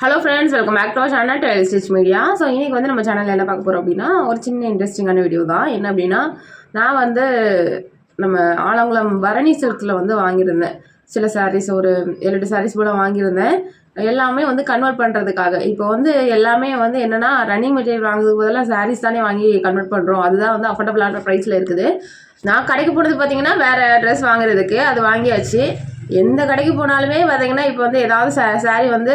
Hello friends welcome back to channel Tell Stitch Media so இன்னைக்கு வந்து நம்ம சேனலில் என்ன பார்க்க போகிறோம் அப்படின்னா ஒரு சின்ன இன்ட்ரெஸ்டிங்கான வீடியோ தான். என்ன அப்படின்னா நான் வந்து நம்ம ஆலங்குளம் பரணி சில்கில் வந்து வாங்கியிருந்தேன். சில சாரீஸ் ஒரு ஏழு எட்டு சாரீஸ் போல் வாங்கியிருந்தேன். எல்லாமே வந்து கன்வெர்ட் பண்ணுறதுக்காக இப்போ வந்து எல்லாமே வந்து என்னென்னா ரன்னிங் மெட்டீரியல் வாங்குறதுக்கு பதிலாக சாரீஸ் தானே வாங்கி கன்வெர்ட் பண்ணுறோம் அதுதான் வந்து அஃபோர்டபுளான ப்ரைஸில் இருக்குது. நான் கடைக்கு போனது பார்த்தீங்கன்னா வேறு ட்ரெஸ் வாங்குறதுக்கு. அது வாங்கியாச்சு. எந்த கடைக்கு போனாலுமே பார்த்தீங்கன்னா இப்போ வந்து ஏதாவது சா சாரீ வந்து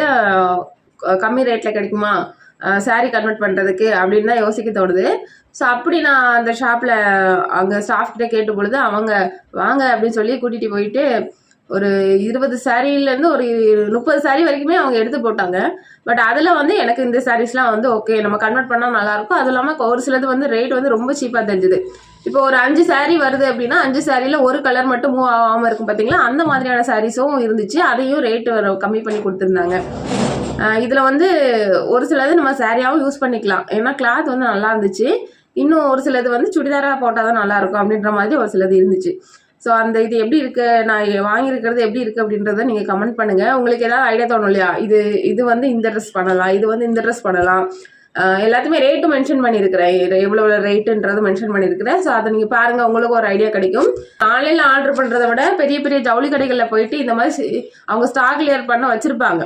கம்மி ரேட்டில் கிடைக்குமா? சாரீ கன்வெர்ட் பண்ணுறதுக்கு அப்படின்னு தான் யோசிக்க தோணுது. ஸோ அப்படி நான் அந்த ஷாப்பில் அங்கே ஸ்டாஃப்கிட்ட கேட்ட பொழுது அவங்க வாங்க அப்படின்னு சொல்லி கூட்டிகிட்டு போயிட்டு ஒரு இருபது சாரீலேருந்து ஒரு முப்பது சாரீ வரைக்குமே அவங்க எடுத்து போட்டாங்க. பட் அதில் வந்து எனக்கு இந்த சாரீஸ்லாம் வந்து ஓகே நம்ம கன்வெர்ட் பண்ணால் நல்லாயிருக்கும். அதுவும் இல்லாமல் ஒரு சிலது வந்து ரேட் வந்து ரொம்ப சீப்பாக தெரிஞ்சுது. இப்போ ஒரு அஞ்சு saree வருது அப்படின்னா அஞ்சு சாரியில் ஒரு கலர் மட்டும் மூவ் ஆகாமல் இருக்கும் பார்த்தீங்களா அந்த மாதிரியான சாரீஸும் இருந்துச்சு. அதையும் ரேட் கம்மி பண்ணி கொடுத்துருந்தாங்க. இதில் வந்து ஒரு சிலது நம்ம சேரீயாகவும் யூஸ் பண்ணிக்கலாம். ஏன்னா கிளாத் வந்து நல்லா இருந்துச்சு. இன்னும் ஒரு சிலது வந்து சுடிதாராக போட்டால் தான் நல்லாயிருக்கும் அப்படின்ற மாதிரி ஒரு சிலது இருந்துச்சு. ஸோ அந்த இது எப்படி இருக்கு? நான் வாங்கியிருக்கிறது எப்படி இருக்குது அப்படின்றத நீங்கள் கமெண்ட் பண்ணுங்கள் உங்களுக்கு ஏதாவது ஐடியா தோணும் இல்லையா? இது இது வந்து இந்த ட்ரெஸ் பண்ணலாம் இது வந்து இந்த ட்ரெஸ் பண்ணலாம். எல்லாத்தையுமே ரேட்டு மென்ஷன் பண்ணியிருக்கிறேன். எவ்வளோ எவ்வளோ ரேட்டுன்றது மென்ஷன் பண்ணியிருக்கிறேன். ஸோ அதை நீங்கள் பாருங்கள் உங்களுக்கு ஒரு ஐடியா கிடைக்கும். ஆன்லைனில் ஆர்டர் பண்ணுறதை விட பெரிய பெரிய ஜவுளி கடைகளில் போயிட்டு இந்த மாதிரி அவங்க ஸ்டாக் கிளியர் பண்ண வச்சுருப்பாங்க.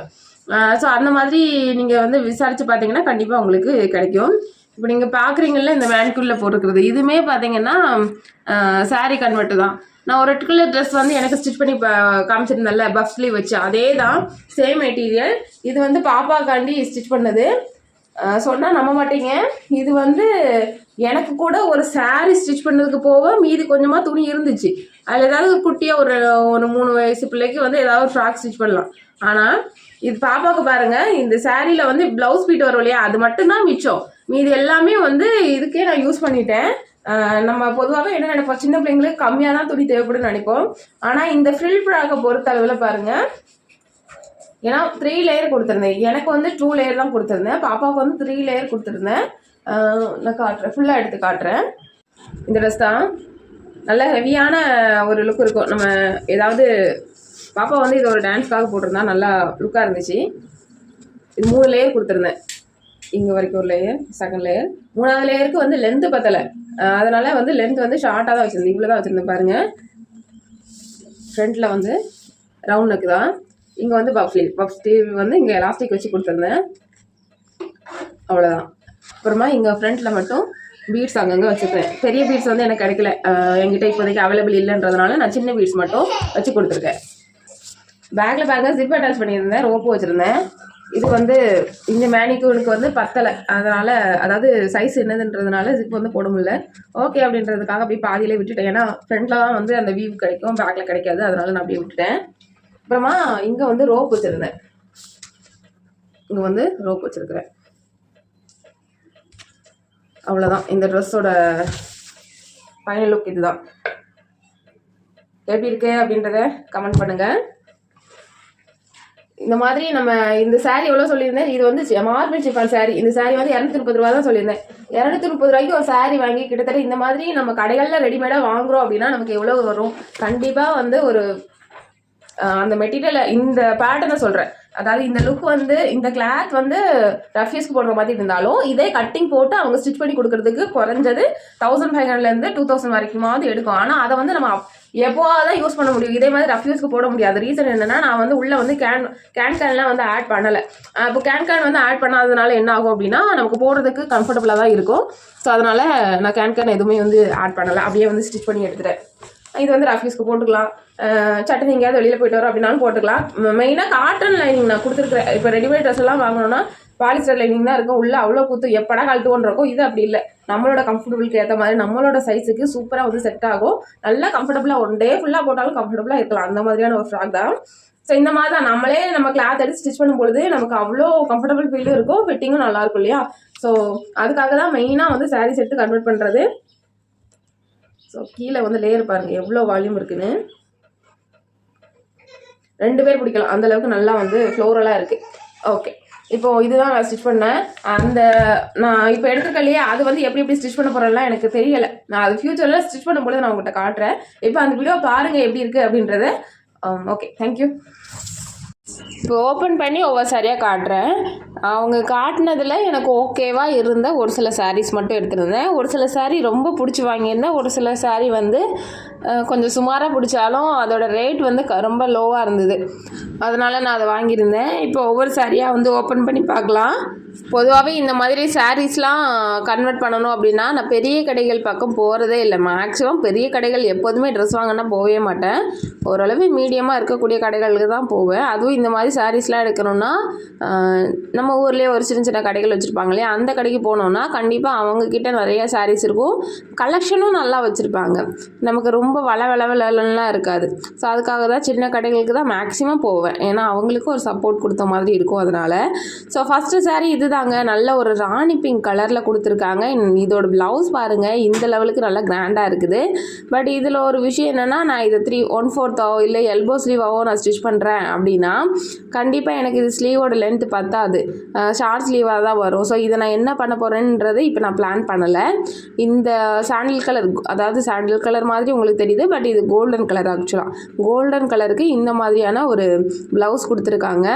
ஸோ அந்த மாதிரி நீங்கள் வந்து விசாரித்து பார்த்தீங்கன்னா கண்டிப்பாக உங்களுக்கு கிடைக்கும். இப்போ நீங்கள் பார்க்குறீங்கள இந்த மேன்குள்ளே போட்டுருக்குறது. இதுவுமே பார்த்தீங்கன்னா saree கன்வெர்ட் தான். நான் ஒரு ரெட் கலர் ட்ரெஸ் வந்து எனக்கு ஸ்டிச் பண்ணி காமிச்சிருந்தேன்ல பஃப் ஸ்லீவ் வச்சு. அதே தான் சேம் மெட்டீரியல் இது வந்து பாப்பாக்காண்டி ஸ்டிச் பண்ணது. சொன்னால் நம்ப மாட்டீங்க. இது வந்து எனக்கு கூட ஒரு saree ஸ்டிச் பண்ணதுக்கு போக மீதி கொஞ்சமாக துணி இருந்துச்சு. அதில் ஏதாவது குட்டியாக ஒரு ஒரு மூணு வயசு பிள்ளைக்கு வந்து ஏதாவது ஒரு ஃப்ராக் ஸ்டிச் பண்ணலாம். ஆனால் இது பாப்பாவுக்கு பாருங்கள் இந்த சாரியில் வந்து ப்ளவுஸ் பீட் வரும் இல்லையா? அது மட்டும்தான் மிச்சம். மீதி எல்லாமே வந்து இதுக்கே நான் யூஸ் பண்ணிட்டேன். நம்ம பொதுவாகவே என்ன நினைப்போம்? சின்ன பிள்ளைங்களுக்கு கம்மியாக தான் துணி தேவைப்படும்னு நினைப்போம். ஆனால் இந்த ஃப்ரில் ஃப்ராக்கை பொறுத்த அளவில் பாருங்கள் ஏன்னா த்ரீ லேயர் கொடுத்துருந்தேன். எனக்கு வந்து டூ லேயர் தான் கொடுத்துருந்தேன். பாப்பாவுக்கு வந்து த்ரீ லேயர் கொடுத்துருந்தேன். நான் காட்டுறேன். ஃபுல்லாக எடுத்து காட்டுறேன். இந்த ட்ரெஸ் தான். நல்ல ஹெவியான ஒரு லுக் இருக்கும். நம்ம ஏதாவது பாப்பா வந்து இது ஒரு டான்ஸ்க்காக போட்டிருந்தா நல்லா லுக்காக இருந்துச்சு. இது மூணு லேயர் கொடுத்துருந்தேன். இங்கே வரைக்கும் ஒரு லேயர் செகண்ட் லேயர் மூணாவது லேயருக்கு வந்து லென்த்து பத்தலை. அதனால் வந்து லென்த் வந்து ஷார்ட்டாக தான் வச்சுருந்தேன். இவ்வளோ தான் வச்சுருந்தேன் பாருங்கள் ஃப்ரண்ட்டில் வந்து ரவுண்ட் நெக் தான். இங்கே வந்து பஃப் ஸ்லீவ் பஃப் ஸ்லீவ் வந்து இங்கே எலாஸ்டிக் வச்சு கொடுத்துருந்தேன். அவ்வளோதான் அப்புறமா இங்கே ஃப்ரண்ட்டில் மட்டும் பீட்ஸ் அங்கங்கே வச்சுருக்கேன் பெரிய பீட்ஸ் வந்து எனக்கு கிடைக்கல. என்கிட்ட இப்போதைக்கு அவைலபிள் இல்லைன்றதுனால நான் சின்ன பீட்ஸ் மட்டும் வச்சு கொடுத்துருக்கேன். பேக்கில் பேக்கில் ஜிப் அட்டாச் பண்ணியிருந்தேன் ரோப்பு வச்சுருந்தேன். இது வந்து இந்த மேனிக்கூனுக்கு வந்து பத்தலை. அதனால் அதாவது சைஸ் என்னதுன்றதுனால ஜிப் வந்து போட முடியல. ஓகே அப்படின்றதுக்காக அப்படியே பாதியிலே விட்டுட்டேன். ஏன்னா ஃப்ரண்ட்டில் தான் வந்து அந்த வியூ கிடைக்கும் பேக்கில் கிடைக்காது. அதனால நான் அப்படியே விட்டுட்டேன். அப்புறமா இங்கே வந்து ரோப் வச்சுருந்தேன். இங்கே வந்து ரோப் வச்சுருக்கிறேன். அவ்வளோதான் இந்த ட்ரெஸ்ஸோட ஃபைனல் லுக் இதுதான். எப்படி இருக்கு அப்படின்றத கமெண்ட் பண்ணுங்க. இந்த மாதிரி நம்ம இந்த saree எவ்வளோ சொல்லியிருந்தேன்? இது வந்து மார்பிள் சிஃபான் saree. இந்த சாரீ வந்து இரநூத்தி முப்பது ரூபா தான் சொல்லியிருந்தேன். இரநூத்தி முப்பது ரூபாய்க்கு ஒரு சாரீ வாங்கி கிட்டத்தட்ட இந்த மாதிரி நம்ம கடைகளில் ரெடிமேடாக வாங்குறோம் அப்படின்னா நமக்கு எவ்வளோ வரும்? கண்டிப்பாக வந்து ஒரு அந்த மெட்டீரியலை இந்த பேட்டர்னை சொல்கிறேன் அதாவது இந்த லுக் வந்து இந்த கிளாத் வந்து ரஃப்யூஸ்க்கு போடுற மாதிரி இருந்தாலும் இதே கட்டிங் போட்டு அவங்க ஸ்டிச் பண்ணி கொடுக்கறதுக்கு குறைஞ்சது தௌசண்ட் ஃபைவ் ஹண்ட்ரட்லேருந்து டூ தௌசண்ட் வரைக்குமாவது எடுக்கும். ஆனால் அதை வந்து நம்ம எப்போவாவது தான் யூஸ் பண்ண முடியும். இதே மாதிரி ரஃப்யூஸ்க்கு போட முடியாது. ரீசன் என்னன்னா நான் வந்து உள்ள வந்து கேன் கேன் கேன்லாம் வந்து ஆட் பண்ணலை. இப்போ கேன் கேன் வந்து ஆட் பண்ணாததுனால என்ன ஆகும் அப்படின்னா நமக்கு போடுறதுக்கு கம்ஃபர்டபுளாக தான் இருக்கும். ஸோ அதனால நான் கேன் கேன் எதுவுமே வந்து ஆட் பண்ணலை. அப்படியே வந்து ஸ்டிச் பண்ணி எடுத்துட்டேன். இது வந்து ரஃப்யூஸ்க்கு போட்டுக்கலாம். சட்டை எங்கேயாவது வெளியில் போயிட்டு வரோம் அப்படின்னாலும் போட்டுக்கலாம். மெயினாக காட்டன் லைனிங் நான் கொடுத்துருக்குறேன். இப்போ ரெடிமேட் ட்ரெஸ் எல்லாம் வாங்கணும்னா பாலிஸ்டர் லைனிங் தான் இருக்கும். உள்ள அவ்வளோ குத்து. எப்படா கழட்டுவோன்னு இருக்கும் இது அப்படி இல்லை. நம்மளோட கம்ஃபர்டபுளுக்கு ஏற்ற மாதிரி நம்மளோட சைஸுக்கு சூப்பராக வந்து செட் ஆகும். நல்லா கம்ஃபர்டபுளாக ஒன் டே ஃபுல்லாக போட்டாலும் கம்ஃபர்டபுளாக இருக்கலாம். அந்த மாதிரியான ஒரு ஃப்ராக் தான். ஸோ இந்த மாதிரி தான். நம்மளே நம்ம கிளாத் எடுத்து ஸ்டிச் பண்ணும்பொழுது நமக்கு அவ்வளோ கம்ஃபர்டபுள் ஃபீலும் இருக்கும். ஃபிட்டிங்கும் நல்லா இருக்கும் இல்லையா? ஸோ அதுக்காக தான் மெயினாக வந்து சாரீஸ் எடுத்து கன்வெர்ட் பண்ணுறது ஸோ கீழே வந்து லேயர் பாருங்கள் எவ்வளோ வால்யூம் இருக்குதுன்னு ரெண்டு பேர் பிடிக்கலாம். அந்தளவுக்கு நல்லா வந்து ஃப்ளோரலாக இருக்குது ஓகே இப்போது இதுதான் நான் ஸ்டிச் பண்ணேன். அந்த நான் இப்போ எடுத்துருக்க இல்லையா? அது வந்து எப்படி எப்படி ஸ்டிச் பண்ண போகிறேன்லாம் எனக்கு தெரியலை. நான் அது ஃப்யூச்சரில் ஸ்டிச் பண்ணும்போது நான் உங்கள்கிட்ட காட்டுறேன். இப்போ அந்த வீடியோ பாருங்கள் எப்படி இருக்குது அப்படின்றத. ஓகே um, தேங்க்யூ இப்போ ஓப்பன் பண்ணி ஒவ்வொரு சாரியாக காட்டுறேன். அவங்க காட்டினதில் எனக்கு ஓகேவாக இருந்த ஒரு சில சாரீஸ் மட்டும் எடுத்திருந்தேன். ஒரு சில சாரீ ரொம்ப பிடிச்சி வாங்கியிருந்தேன். ஒரு சில சாரீ வந்து கொஞ்சம் சுமாராக பிடிச்சாலும் அதோட ரேட் வந்து க- ரொம்ப லோவாக இருந்தது. அதனால் நான் அதை வாங்கியிருந்தேன். இப்போ ஒவ்வொரு சாரியாக வந்து ஓப்பன் பண்ணி பார்க்கலாம். பொதுவாகவே இந்த மாதிரி சாரீஸ்லாம் கன்வெர்ட் பண்ணணும் அப்படின்னா நான் பெரிய கடைகள் பக்கம் போகிறதே இல்லை. மேக்ஸிமம் பெரிய கடைகள் எப்போதுமே ட்ரெஸ் வாங்கினா போகவே மாட்டேன். ஓரளவு மீடியமாக இருக்கக்கூடிய கடைகளுக்கு தான் போவேன். அதுவும் இந்த மாதிரி சாரீஸ்லாம் எடுக்கணும்னா நம்ம ஊர்லேயே ஒரு சின்ன சின்ன கடைகள் வச்சுருப்பாங்க இல்லையா? அந்த கடைக்கு போனோம்னா கண்டிப்பாக அவங்கக்கிட்ட நிறைய சாரீஸ் இருக்கும். கலெக்ஷனும் நல்லா வச்சுருப்பாங்க. நமக்கு ரொம்ப வள வள இருக்காது. ஸோ அதுக்காக தான் சின்ன கடைகளுக்கு தான் மேக்ஸிமம் போவேன். ஏன்னா அவங்களுக்கும் ஒரு சப்போர்ட் கொடுத்த மாதிரி இருக்கும் அதனால். ஸோ ஃபஸ்ட்டு saree இதுதாங்க. நல்ல ஒரு ராணி பிங்க் கலரில் கொடுத்துருக்காங்க. இன்- இதோட ப்ளவுஸ் பாருங்கள் இந்த லெவலுக்கு நல்லா கிராண்டாக இருக்குது. பட் இதில் ஒரு விஷயம் என்னென்னா நான் இதை த்ரீ ஒன் ஃபோர்த்தாவோ இல்லை எல்போ ஸ்லீவாவோ நான் ஸ்டிச் பண்ணுறேன் அப்படின்னா கண்டிப்பாக எனக்கு இது ஸ்லீவோட லென்த் பத்தாது. ஷார்ட் ஸ்லீவாக தான் வரும். ஸோ இதை நான் என்ன பண்ண போகிறேன்றது இப்போ நான் பிளான் பண்ணலை. இந்த சாண்டில் கலர் அதாவது சாண்டில் கலர் மாதிரி உங்களுக்கு தெரியுது பட் இது கோல்டன் கலர் ஆக்சுவலாக கோல்டன் கலருக்கு இந்த மாதிரியான ஒரு ப்ளவுஸ் கொடுத்துருக்காங்க.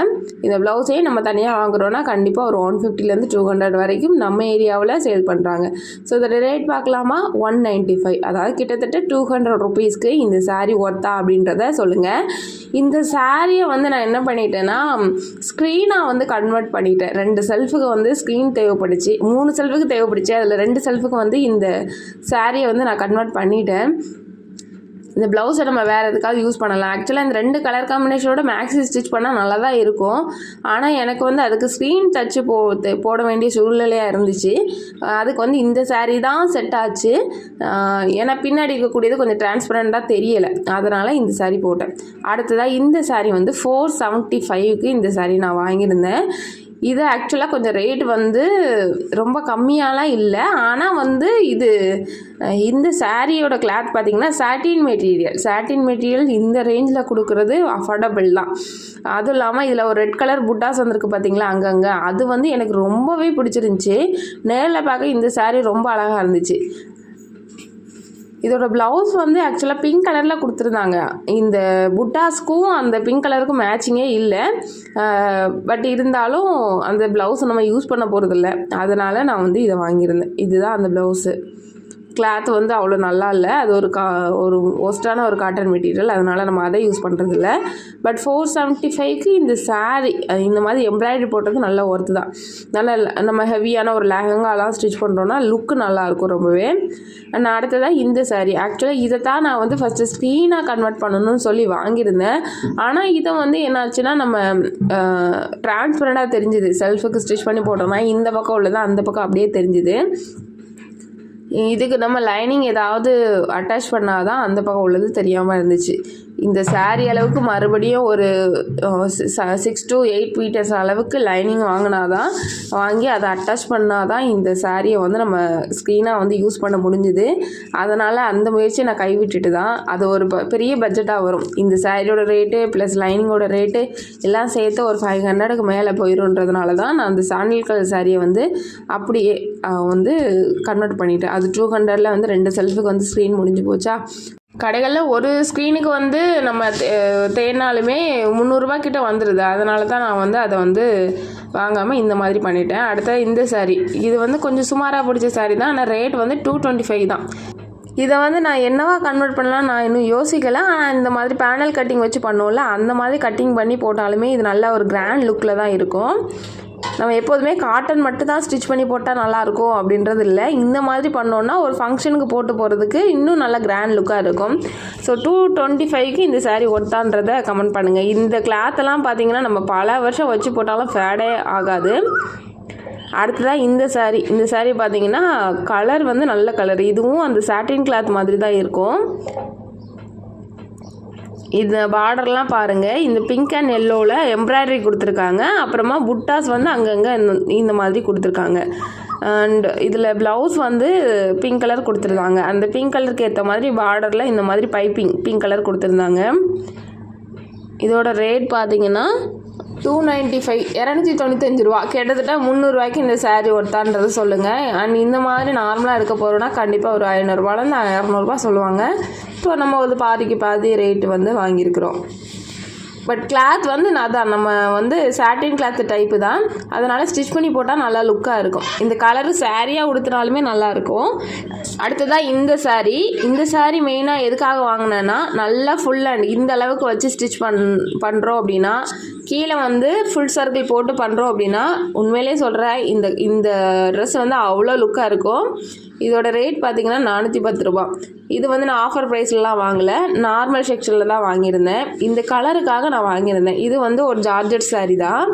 இந்த ப்ளவுஸே நம்ம தனியாக வாங்குறோன்னா கண்டிப்பாக ஒரு ஒன் ஃபிஃப்டிலேருந்து டூ ஹண்ட்ரட் வரைக்கும் நம்ம ஏரியாவில் சேல் பண்ணுறாங்க ஸோ இதோட ரேட் பார்க்கலாமா? ஒன் நைன்ட்டி ஃபைவ் அதாவது கிட்டத்தட்ட டூ ஹண்ட்ரட் ருபீஸ்க்கு இந்த சாரீ ஒர்த்தா அப்படின்றத சொல்லுங்கள் இந்த சாரியை வந்து நான் என்ன பண்ணிட்டேன்னா ஸ்க்ரீனாக வந்து கன்வெர்ட் பண்ணிட்டேன். ரெண்டு செல்ஃபுக்கு வந்து ஸ்க்ரீன் தேவைப்படுச்சு. மூணு செல்ஃபுக்கு தேவைப்படுச்சு. அதில் ரெண்டு செல்ஃபுக்கு வந்து இந்த சாரியை வந்து நான் கன்வெர்ட் பண்ணிட்டேன். இந்த ப்ளவுஸை நம்ம வேறு எதுக்காக யூஸ் பண்ணலாம். ஆக்சுவலாக இந்த ரெண்டு கலர் காம்பினேஷனோட மேக்ஸி ஸ்டிச் பண்ணால் நல்லா தான் இருக்கும். ஆனால் எனக்கு வந்து அதுக்கு ஸ்க்ரீன் டச்சு போ போட வேண்டிய சூழ்நிலையாக இருந்துச்சு. அதுக்கு வந்து இந்த சாரீ தான் செட் ஆச்சு. ஏன்னா பின்னாடி இருக்கக்கூடியது கொஞ்சம் டிரான்ஸ்பரண்ட்டாக தெரியலை. அதனால் இந்த சாரீ போட்டேன். அடுத்ததாக இந்த சாரீ வந்து ஃபோர் செவன்ட்டி ஃபைவ்க்கு இந்த சாரீ நான் வாங்கியிருந்தேன். இது ஆக்சுவலாக கொஞ்சம் ரேட் வந்து ரொம்ப கம்மியாலாம் இல்லை. ஆனால் வந்து இது இந்த சாரியோட கிளாத் பார்த்திங்கன்னா சாட்டின் மெட்டீரியல் சாட்டின் மெட்டீரியல் இந்த ரேஞ்சில் கொடுக்குறது அஃபோர்டபுள் தான். அதுவும் இல்லாமல் இதில் ஒரு ரெட் கலர் புட்டாஸ் வந்திருக்கு பார்த்தீங்களா அங்கங்கே அது வந்து எனக்கு ரொம்பவே பிடிச்சிருந்துச்சி. நேரில் பார்க்க இந்த சாரீ ரொம்ப அழகாக இருந்துச்சு. இதோட ப்ளவுஸ் வந்து ஆக்சுவலாக பிங்க் கலரில் கொடுத்துருந்தாங்க. இந்த புட்டாஸ்க்கும் அந்த பிங்க் கலருக்கும் மேட்சிங்கே இல்லை. பட் இருந்தாலும் அந்த ப்ளவுஸ் நம்ம யூஸ் பண்ண போகிறதில்ல அதனால் நான் வந்து இதை வாங்கியிருந்தேன். இதுதான் அந்த ப்ளவுஸு கிளாத் வந்து அவ்வளோ நல்லா இல்லை. அது ஒரு கா ஒரு ஒஸ்டான ஒரு காட்டன் மெட்டீரியல் அதனால் நம்ம அதை யூஸ் பண்ணுறதில்ல பட் ஃபோர் செவன்ட்டி ஃபைவ்க்கு இந்த சாரீ இந்த மாதிரி எம்ப்ராய்டரி போட்டது நல்ல ஒர்த்து தான். நல்ல நம்ம ஹெவியான ஒரு லெஹங்காலாம் ஸ்டிச் பண்ணுறோன்னா லுக்கு நல்லாயிருக்கும் ரொம்பவே. நான் அடுத்ததாக இந்த சாரீ ஆக்சுவலாக இதை தான் நான் வந்து ஃபஸ்ட்டு ஸ்க்ரீனாக கன்வெர்ட் பண்ணணும்னு சொல்லி வாங்கியிருந்தேன். ஆனால் இதை வந்து என்னாச்சுன்னா நம்ம டிரான்ஸ்பரண்ட்டாக தெரிஞ்சுது. செல்ஃபுக்கு ஸ்டிச் பண்ணி போட்டோம்னா இந்த பக்கம் உள்ளதான் அந்த பக்கம் அப்படியே தெரிஞ்சுது. இதுக்கு நம்ம லைனிங் ஏதாவது அட்டாச் பண்ணாதான் அந்த பக்கம் உள்ளது தெரியாமல் இருந்துச்சு. இந்த saree அளவுக்கு மறுபடியும் ஒரு சிக்ஸ் டு எயிட் மீட்டர்ஸ் அளவுக்கு லைனிங் வாங்கினாதான் வாங்கி அதை அட்டாச் பண்ணாதான் இந்த சாரியை வந்து நம்ம ஸ்க்ரீனாக வந்து யூஸ் பண்ண முடிஞ்சுது. அதனால் அந்த முயற்சியை நான் கைவிட்டுட்டு தான் அது ஒரு ப- பெரிய பட்ஜெட்டாக வரும். இந்த சாரியோட ரேட்டு ப்ளஸ் லைனிங்கோட ரேட்டு எல்லாம் சேர்த்து ஒரு ஃபைவ் ஹண்ட்ரடுக்கு மேலே போயிருன்றதுனால தான் நான் அந்த சாண்டில் கலர் சாரியை வந்து அப்படியே வந்து கன்வெர்ட் பண்ணிட்டேன். அது டூ ஹண்ட்ரடில் வந்து ரெண்டு செல்ஃபுக்கு வந்து ஸ்க்ரீன் முடிஞ்சு போச்சா? கடைகளில் ஒரு ஸ்க்ரீனுக்கு வந்து நம்ம தே- தேடினாலுமே முந்நூறுரூவா கிட்ட வந்துடுது அதனால தான் நான் வந்து அதை வந்து வாங்காமல் இந்த மாதிரி பண்ணிட்டேன். அடுத்த இந்த சாரீ இது வந்து கொஞ்சம் சுமாராக பிடிச்ச சாரீ தான். ஆனால் ரேட் வந்து டூ டுவெண்ட்டி ஃபைவ் தான். இதை வந்து நான் என்னவா கன்வெர்ட் பண்ணலாம் நான் இன்னும் யோசிக்கலை. ஆனால் இந்த மாதிரி பேனல் கட்டிங் வச்சு பண்ணுவோம்ல அந்த மாதிரி கட்டிங் பண்ணி போட்டாலுமே இது நல்ல ஒரு கிராண்ட் லுக்கில் தான் இருக்கும். நம்ம எப்போதுமே காட்டன் மட்டும் தான் ஸ்டிச் பண்ணி போட்டால் நல்லாயிருக்கும் அப்படின்றது இல்லை. இந்த மாதிரி பண்ணோன்னா ஒரு ஃபங்க்ஷனுக்கு போட்டு போகிறதுக்கு இன்னும் நல்ல கிராண்ட் லுக்காக இருக்கும். ஸோ டூ டுவெண்ட்டி ஃபைவ்க்கு இந்த சாரீ ஒட்டான்றத கமெண்ட் பண்ணுங்கள் இந்த கிளாத்தெல்லாம் பார்த்தீங்கன்னா நம்ம பல வருஷம் வச்சு போட்டாலும் ஃபேடே ஆகாது. அடுத்ததாக இந்த saree. இந்த saree பார்த்தீங்கன்னா கலர் வந்து நல்ல கலர் இதுவும் அந்த சாட்டின் கிளாத் மாதிரி தான் இருக்கும். இந்த பார்டர்லாம் பாருங்கள் இந்த பிங்க் அண்ட் எல்லோவில் எம்ப்ராய்டரி கொடுத்துருக்காங்க. அப்புறமா புட்டாஸ் வந்து அங்கங்கே இந்த- இந்த மாதிரி கொடுத்துருக்காங்க. அண்ட் இதில் ப்ளவுஸ் வந்து பிங்க் கலர் கொடுத்துருந்தாங்க. அந்த பிங்க் கலருக்கு ஏற்ற மாதிரி பார்டரில் இந்த மாதிரி பைப்பிங் பிங்க் கலர் கொடுத்துருந்தாங்க. இதோட ரேட் பார்த்தீங்கன்னா டூ நைன்ட்டி ஃபைவ் இரநூத்தி தொண்ணூத்தஞ்சு ரூபா. கிட்டத்தட்ட முந்நூறுரூவாய்க்கு இந்த சேரீ ஒருத்தான்றது சொல்லுங்கள் அண்ட் இந்த மாதிரி நார்மலாக இருக்க போகிறோன்னா கண்டிப்பாக ஒரு ஐநூறுரூவாலேருந்து இரநூறுபா சொல்லுவாங்க. இப்போ நம்ம ஒரு பாதிக்கு பாதி ரேட்டு வந்து வாங்கியிருக்கிறோம். பட் கிளாத் வந்து நான் தான் நம்ம வந்து சாட்டின் கிளாத் டைப்பு தான். அதனால் ஸ்டிச் பண்ணி போட்டால் நல்லா லுக்காக இருக்கும். இந்த கலரு சாரியாக உடுத்தினாலுமே நல்லாயிருக்கும் அடுத்ததாக இந்த சாரீ இந்த சாரீ மெயினாக எதுக்காக வாங்கினேன்னா நல்லா ஃபுல் அண்ட் இந்த அளவுக்கு வச்சு ஸ்டிச் பண் பண்ணுறோம் அப்படின்னா கீழே வந்து ஃபுல் சர்க்கிள் போட்டு பண்ணுறோம் அப்படின்னா உண்மையிலே சொல்கிறேன் இந்த இந்த ட்ரெஸ் வந்து அவ்வளோ லுக்காக இருக்கும். இதோட ரேட் பார்த்திங்கன்னா நானூற்றி பத்து ரூபா இது வந்து நான் ஆஃபர் ப்ரைஸ்லலாம் வாங்கலை. நார்மல் செக்ஷனில் தான் வாங்கியிருந்தேன். இந்த கலருக்காக நான் வாங்கியிருந்தேன். இது வந்து ஒரு ஜார்ஜெட் saree தான்.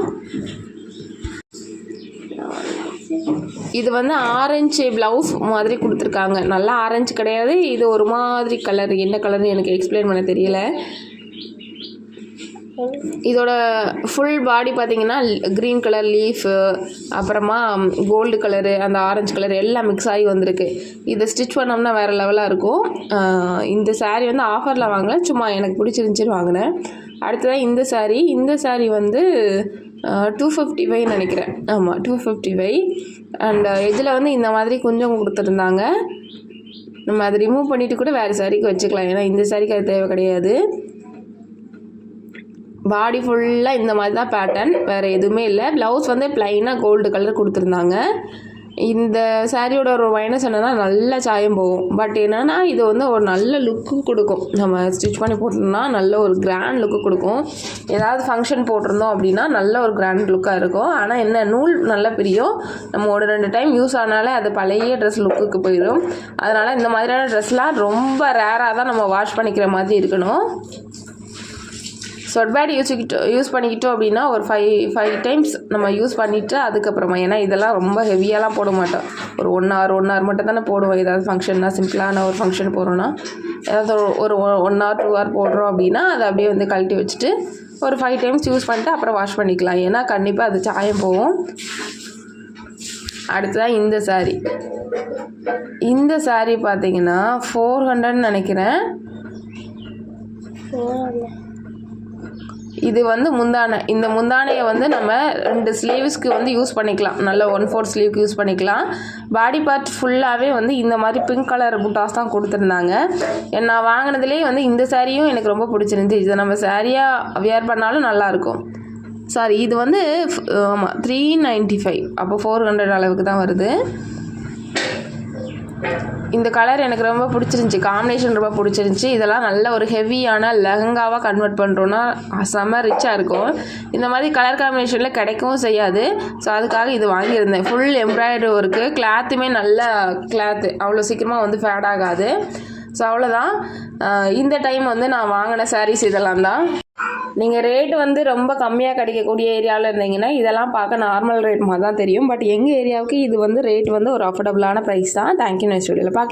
இது வந்து ஆரஞ்சு ப்ளவுஸ் மாதிரி கொடுத்துருக்காங்க. நல்லா ஆரஞ்சு கிடையாது. இது ஒரு மாதிரி கலர் என்ன கலர்னு எனக்கு எக்ஸ்பிளைன் பண்ண தெரியல. இதோட ஃபுல் பாடி பார்த்தீங்கன்னா க்ரீன் கலர் லீஃபு அப்புறமா கோல்டு கலரு அந்த ஆரஞ்சு கலர் எல்லாம் மிக்ஸ் ஆகி வந்திருக்கு. இதை ஸ்டிச் பண்ணோம்னா வேறு லெவலாக இருக்கும். இந்த சாரீ வந்து ஆஃபரில் வாங்கல. சும்மா எனக்கு பிடிச்சிருந்துச்சின்னு வாங்கினேன். அடுத்ததான் இந்த சாரீ இந்த சாரீ வந்து டூ ஃபிஃப்டி ஃபைவ் நினைக்கிறேன். ஆமாம் டூ ஃபிஃப்டி ஃபைவ் அண்ட் இதில் வந்து இந்த மாதிரி கொஞ்சம் கொடுத்துருந்தாங்க. நம்ம அதை ரிமூவ் பண்ணிவிட்டு கூட வேறு சாரிக்கு வச்சுக்கலாம். ஏன்னா இந்த சாரிக்கு அது தேவை கிடையாது. பாடி ஃபுல்லாக இந்த மாதிரி தான் பேட்டர்ன் வேறு எதுவுமே இல்லை. ப்ளவுஸ் வந்து ப்ளைனாக கோல்டு கலர் கொடுத்துருந்தாங்க. இந்த சாரியோட ஒரு மைனஸ் என்னென்னா நல்ல சாயம் போகும். பட் என்னென்னா இது வந்து ஒரு நல்ல லுக்கு கொடுக்கும். நம்ம ஸ்டிச் பண்ணி போட்டோம்னா நல்ல ஒரு கிராண்ட் லுக்கு கொடுக்கும். ஏதாவது ஃபங்க்ஷன் போட்டிருந்தோம் அப்படின்னா நல்ல ஒரு கிராண்ட் லுக்காக இருக்கும். ஆனால் என்ன நூல் நல்லா பிரியும்? நம்ம ஒரு ரெண்டு டைம் யூஸ் ஆனாலே அது பழைய ட்ரெஸ் லுக்குக்கு போயிடும் அதனால் இந்த மாதிரியான ட்ரெஸ்லாம் ரொம்ப ரேராக தான் நம்ம வாஷ் பண்ணிக்கிற மாதிரி இருக்கணும். சொட் பேட் யூஸ்க்கிட்டோ யூஸ் பண்ணிக்கிட்டோம் அப்படின்னா ஒரு ஃபைவ் ஃபைவ் டைம்ஸ் நம்ம யூஸ் பண்ணிவிட்டு அதுக்கப்புறமா ஏன்னா இதெல்லாம் ரொம்ப ஹெவியாலாம் போட மாட்டோம். ஒரு ஒன் ஹவர் ஒன் ஹவர் மட்டும் தானே போடுவோம். ஏதாவது ஃபங்க்ஷன்னா சிம்பிளான ஒரு ஃபங்க்ஷன் போகிறோன்னா ஏதாவது ஒரு ஒன் ஹவர் டூ ஹவர் போடுறோம் அப்படின்னா அதை அப்படியே வந்து கழட்டி வச்சுட்டு ஒரு ஃபைவ் டைம்ஸ் யூஸ் பண்ணிட்டு அப்புறம் வாஷ் பண்ணிக்கலாம். ஏன்னா கண்டிப்பாக அது சாயம் போகும். அடுத்ததான் இந்த saree. இந்த saree பார்த்தீங்கன்னா ஃபோர் ஹண்ட்ரட்னு நினைக்கிறேன். இது வந்து முந்தானை. இந்த முந்தானையை வந்து நம்ம ரெண்டு ஸ்லீவ்ஸ்க்கு வந்து யூஸ் பண்ணிக்கலாம். நல்ல ஒன் ஃபோர் ஸ்லீவ்க்கு யூஸ் பண்ணிக்கலாம். பாடி பார்ட் ஃபுல்லாகவே வந்து இந்த மாதிரி பிங்க் கலர் புட்டாஸ் தான் கொடுத்துருந்தாங்க. நான் வாங்கினதுலேயே வந்து இந்த சாரியும் எனக்கு ரொம்ப பிடிச்சிருந்துச்சி. இதை நம்ம சாரியாக வியர் பண்ணாலும் நல்லாயிருக்கும் சாரி இது வந்து ஆமாம் த்ரீ நைன்ட்டி ஃபைவ் அப்போ ஃபோர் ஹண்ட்ரட் அளவுக்கு தான் வருது. இந்த கலர் எனக்கு ரொம்ப பிடிச்சிருந்துச்சி. காம்பினேஷன் ரொம்ப பிடிச்சிருந்துச்சி. இதெல்லாம் நல்ல ஒரு ஹெவியான லெஹங்காவாக கன்வெர்ட் பண்ணுறோன்னா செம்ம ரிச்சாக இருக்கும். இந்த மாதிரி கலர் காம்பினேஷனில் கிடைக்கவும் செய்யாது. ஸோ அதுக்காக இது வாங்கியிருந்தேன். ஃபுல் எம்ப்ராய்டரி ஒர்க்கு கிளாத்துமே நல்ல கிளாத்து அவ்வளோ சீக்கிரமாக வந்து ஃபேட் ஆகாது. ஸோ அவ்வளோதான் இந்த டைம் வந்து நான் வாங்கின சாரீஸ் இதெல்லாம் தான். நீங்கள் ரேட் வந்து ரொம்ப கம்மியாக கிடைக்கக்கூடிய ஏரியாவில் இருந்தீங்கன்னா இதெல்லாம் பார்க்க நார்மல் ரேட் மாதிரி தான் தெரியும் பட் எங்கள் ஏரியாவுக்கு இது வந்து ரேட் வந்து ஒரு அஃபோர்டபுளான ப்ரைஸ் தான். தேங்க்யூ நெக்ஸ்ட் வீடியோவில் பார்க்கலாம்.